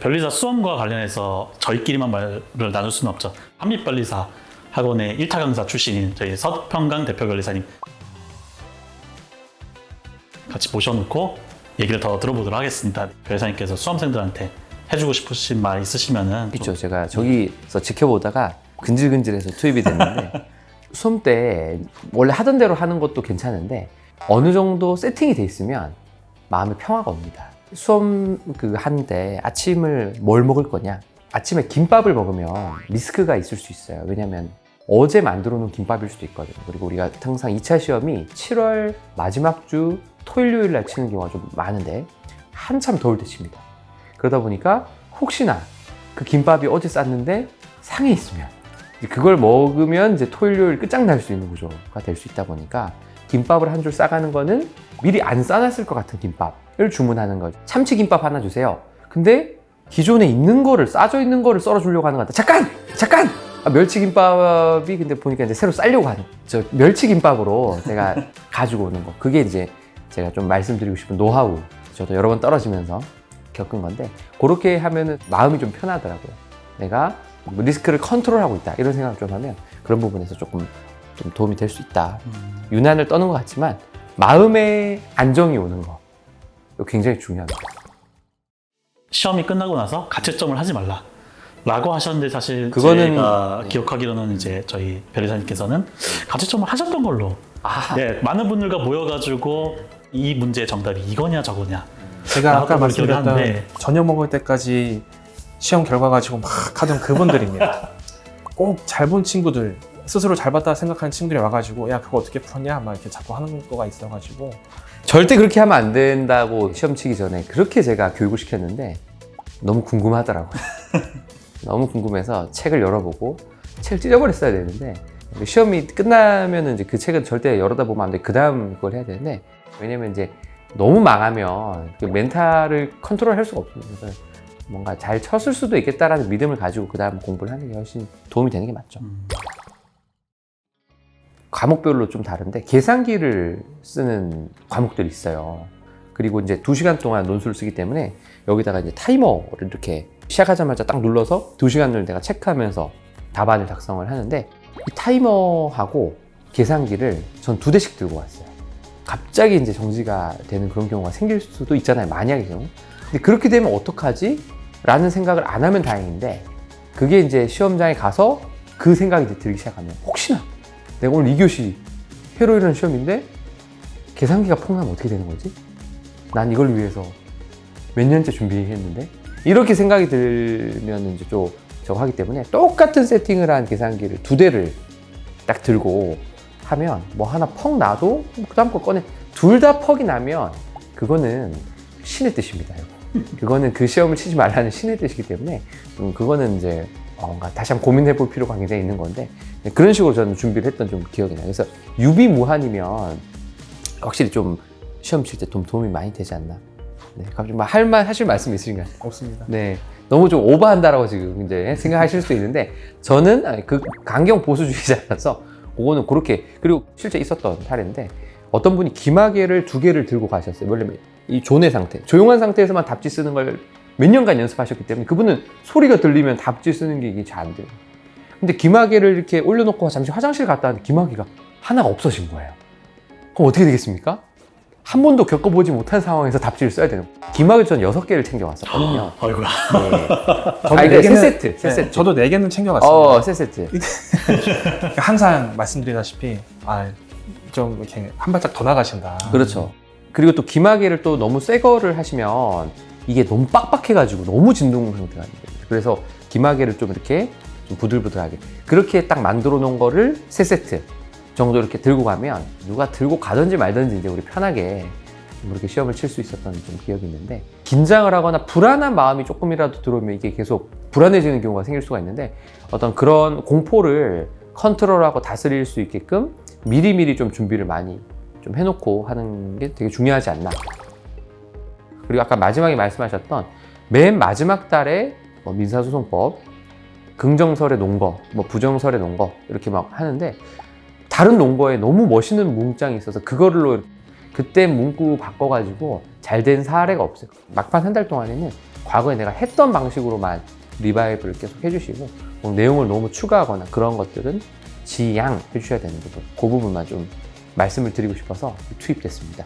변리사 수험과 관련해서 저희끼리만 말을 나눌 수는 없죠. 한빛변리사 학원의 1타 강사 출신인 저희 서평강 대표 변리사님 같이 모셔놓고 얘기를 더 들어보도록 하겠습니다. 변리사님께서 수험생들한테 해주고 싶으신 말 있으시면은 있죠. 제가 저기서 지켜보다가 근질근질해서 투입이 됐는데 수험 때 원래 하던 대로 하는 것도 괜찮은데 어느 정도 세팅이 돼 있으면 마음의 평화가 옵니다. 수험 그 하는데 아침을 뭘 먹을 거냐? 아침에 김밥을 먹으면 리스크가 있을 수 있어요. 왜냐면 어제 만들어 놓은 김밥일 수도 있거든요. 그리고 우리가 항상 2차 시험이 7월 마지막 주 토요일, 요일 날 치는 경우가 좀 많은데 한참 더울 때 칩니다. 그러다 보니까 혹시나 그 김밥이 어제 쌌는데 상해 있으면 그걸 먹으면 이제 토요일, 요일 끝장날 수 있는 구조가 될 수 있다 보니까 김밥을 한 줄 싸가는 거는 미리 안 싸놨을 것 같은 김밥을 주문하는 거죠. 참치김밥 하나 주세요. 근데 기존에 있는 거를 싸져 있는 거를 썰어 주려고 하는 것 같아. 잠깐! 잠깐! 아, 멸치김밥이 근데 보니까 이제 새로 싸려고 하는 저 멸치김밥으로 제가 가지고 오는 거. 그게 이제 제가 좀 말씀드리고 싶은 노하우. 저도 여러 번 떨어지면서 겪은 건데 그렇게 하면은 마음이 좀 편하더라고요. 내가 뭐 리스크를 컨트롤하고 있다 이런 생각을 좀 하면 그런 부분에서 조금 좀 도움이 될 수 있다. 유난을 떠는 것 같지만 마음의 안정이 오는 거 이거 굉장히 중요합니다. 시험이 끝나고 나서 가채점을 하지 말라. 라고 하셨는데 사실 그거는- 제가 기억하기로는 이제 저희 변리사님께서는 가채점을 하셨던 걸로 아, 네, 많은 분들과 모여가지고 이 문제의 정답이 이거냐 저거냐 제가 아까 나도 그렇긴 말씀드렸던 한데. 저녁 먹을 때까지 시험 결과 가지고 막 하던 그분들입니다. 꼭 잘 본 친구들 스스로 잘 봤다 생각하는 친구들이 와가지고 야 그거 어떻게 풀었냐 막 이렇게 자꾸 하는 거가 있어가지고 절대 그렇게 하면 안 된다고 시험 치기 전에 그렇게 제가 교육을 시켰는데 너무 궁금하더라고요. 너무 궁금해서 책을 열어보고 책을 찢어버렸어야 되는데 시험이 끝나면 이제 그 책은 절대 열어다 보면 안 돼. 그 다음 그걸 해야 되는데 왜냐면 이제 너무 망하면 그 멘탈을 컨트롤 할 수가 없습니다. 그래서 뭔가 잘 쳤을 수도 있겠다라는 믿음을 가지고 그 다음 공부를 하는 게 훨씬 도움이 되는 게 맞죠. 과목별로 좀 다른데 계산기를 쓰는 과목들이 있어요. 그리고 이제 두 시간 동안 논술을 쓰기 때문에 여기다가 이제 타이머를 이렇게 시작하자마자 딱 눌러서 두 시간을 내가 체크하면서 답안을 작성을 하는데 이 타이머하고 계산기를 전 두 대씩 들고 왔어요. 갑자기 이제 정지가 되는 그런 경우가 생길 수도 있잖아요. 만약의 경우. 근데 그렇게 되면 어떡하지? 라는 생각을 안 하면 다행인데 그게 이제 시험장에 가서 그 생각이 들기 시작하면 혹시나 내가 오늘 2교시 회로이라는 시험인데 계산기가 폭나면 어떻게 되는 거지? 난 이걸 위해서 몇 년째 준비했는데 이렇게 생각이 들면 이제 좀 저거 하기 때문에 똑같은 세팅을 한 계산기를 두 대를 딱 들고 하면 뭐 하나 퍽 나도 그 다음 거 꺼내 둘 다 퍽이 나면 그거는 신의 뜻입니다. 그거는 그 시험을 치지 말라는 신의 뜻이기 때문에 음, 그거는 이제 어, 뭔가 다시 한번 고민해 볼 필요가 굉장히 있는 건데 네, 그런 식으로 저는 준비를 했던 좀 기억이 나요. 그래서 유비무한이면 확실히 좀 시험 칠 때 좀 도움이 많이 되지 않나. 네, 갑자기 막 할말 하실 말씀 있으신가요? 없습니다. 네. 너무 좀 오버한다라고 지금 이제 생각하실 수도 있는데 저는 그 강경 보수주의자라서 그거는 그렇게 그리고 실제 있었던 사례인데 어떤 분이 기마개를 두 개를 들고 가셨어요. 원래 이 존의 상태, 조용한 상태에서만 답지 쓰는 걸 몇 년간 연습하셨기 때문에 그분은 소리가 들리면 답지 쓰는 게 이게 잘 안 돼요. 근데 기마개를 이렇게 올려놓고 잠시 화장실 갔다 왔는데 기마개가 하나가 없어진 거예요. 그럼 어떻게 되겠습니까? 한 번도 겪어보지 못한 상황에서 답지를 써야 되는 거예요. 기마개 전 여섯 개를 챙겨왔었거든요. 아이고야 네. 저도 아, 네 개는- 세트, 세 네, 세트. 저도 네 개는 챙겨갔습니다. 어, 세 세트. 항상 말씀드리다시피 아, 좀 이렇게 한 발짝 더 나가신다. 그렇죠. 그리고 또 기마개를 또 너무 새 거를 하시면 이게 너무 빡빡해가지고 너무 진동 상태가 안 돼요. 그래서 기마개를 좀 이렇게 좀 부들부들하게 그렇게 딱 만들어 놓은 거를 세 세트 정도 이렇게 들고 가면 누가 들고 가든지 말든지 이제 우리 편하게 좀 이렇게 시험을 칠 수 있었던 좀 기억이 있는데 긴장을 하거나 불안한 마음이 조금이라도 들어오면 이게 계속 불안해지는 경우가 생길 수가 있는데 어떤 그런 공포를 컨트롤하고 다스릴 수 있게끔 미리미리 좀 준비를 많이 좀 해놓고 하는 게 되게 중요하지 않나. 그리고 아까 마지막에 말씀하셨던 맨 마지막 달에 뭐 민사소송법, 긍정설의 논거, 뭐 부정설의 논거 이렇게 막 하는데 다른 논거에 너무 멋있는 문장이 있어서 그걸로 그때 문구 바꿔가지고 잘 된 사례가 없어요. 막판 한 달 동안에는 과거에 내가 했던 방식으로만 리바이브를 계속 해주시고 뭐 내용을 너무 추가하거나 그런 것들은 지양 해주셔야 되는 부분 그 부분만 좀 말씀을 드리고 싶어서 투입됐습니다.